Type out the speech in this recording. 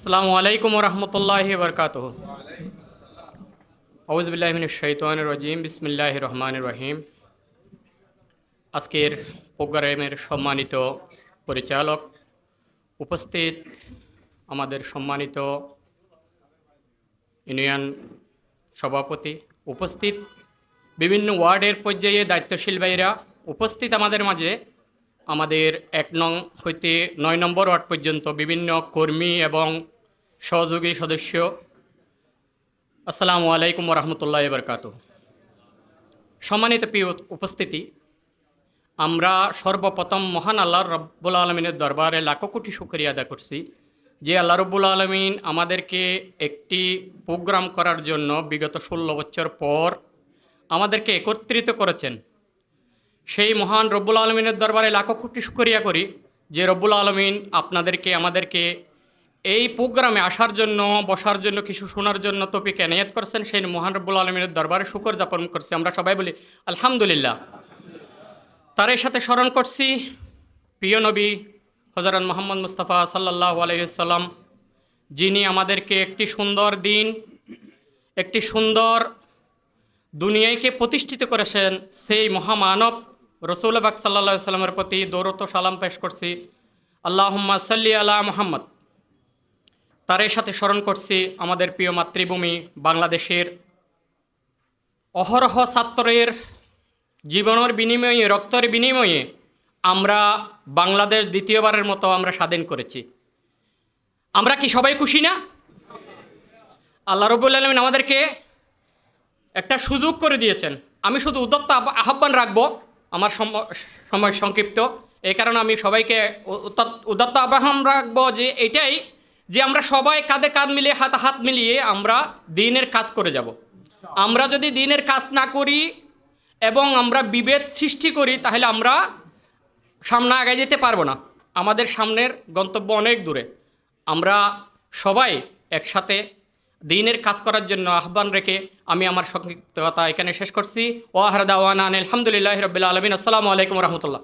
আসসালামু আলাইকুম রহমতুল্লাহ বরকাত আউজবিল্লাহমিন শৈতান রজিম বিসমিল্লাহ রহমান রহিম। আজকের প্রোগ্রামের সম্মানিত পরিচালক উপস্থিত আমাদের সম্মানিত ইউনিয়ন সভাপতি উপস্থিত। বিভিন্ন ওয়ার্ডের পর্যায়ে দায়িত্বশীল ভাইরা উপস্থিত আমাদের মাঝে আমাদের এক নং হইতে নয় নম্বর ওয়ার্ড পর্যন্ত বিভিন্ন কর্মী এবং সহযোগী সদস্য। আসসালামু আলাইকুম রহমতুল্লাহ বরকাত সম্মানিত প্রিয় উপস্থিতি, আমরা সর্বপ্রথম মহান আল্লাহ রব্বুল আলমিনের দরবারে লাখো কোটি শুক্রিয়া আদা করছি যে আল্লাহ রব্বুল আলমিন আমাদেরকে একটি প্রোগ্রাম করার জন্য বিগত ষোলো বছর পর আমাদেরকে একত্রিত করেছেন। সেই মহান রব্বুল আলমিনের দরবারে লাখো কোটি শুক্রিয়া করি যে রব্বুল আলমিন আপনাদেরকে, আমাদেরকে এই প্রোগ্রামে আসার জন্য, বসার জন্য, কিছু শোনার জন্য তপিক এনায়েত করছেন। সেই মহান রব্বুল আলমিনের দরবারে শুকর যাপন করছি। আমরা সবাই বলি, আলহামদুলিল্লাহ। তার সাথে স্মরণ করছি, প্রিয় নবী হজরত মোহাম্মদ মুস্তাফা সাল্লাহ আলহিসাল্লাম যিনি আমাদেরকে একটি সুন্দর দিন, একটি সুন্দর দুনিয়াকে প্রতিষ্ঠিত করেছেন। সেই মহামানব রসুলবাক সাল্লা সাল্লামের প্রতি দৌরত সালাম পেশ করছি। আল্লাহম্মা সাল্লি আলা মোহাম্মদ। তার সাথে স্মরণ করছি আমাদের প্রিয় মাতৃভূমি বাংলাদেশের অহরহ ছাত্রের জীবনের বিনিময়ে, রক্তের বিনিময়ে আমরা বাংলাদেশ দ্বিতীয়বারের মতো আমরা স্বাধীন করেছি। আমরা কি সবাই খুশি না? আল্লাহ রবুল আলমিন আমাদেরকে একটা সুযোগ করে দিয়েছেন। আমি শুধু উদ্যোক্তা আহ্বান রাখব আমার সম- সময় সংক্ষিপ্ত। এই কারণে আমি সবাইকে উদাত্ত আহ্বান রাখব যে এটাই যে আমরা সবাই কাঁধে কাঁধ মিলিয়ে, হাত হাত মিলিয়ে আমরা দিনের কাজ করে যাব। আমরা যদি দিনের কাজ না করি এবং আমরা বিভেদ সৃষ্টি করি, তাহলে আমরা সামনে আগে যেতে পারব না। আমাদের সামনের গন্তব্য অনেক দূরে। আমরা সবাই একসাথে দিনের কাজ করার জন্য আহ্বান রেখে আমি আমার সংক্ষিপ্ত কথা এখানে শেষ করছি। ওয়াহরদাওয়ান আলহামদুলিল্লাহ রবিল্লা আলমিন। আসসালামু আলাইকুম রহমতুল্লাহ।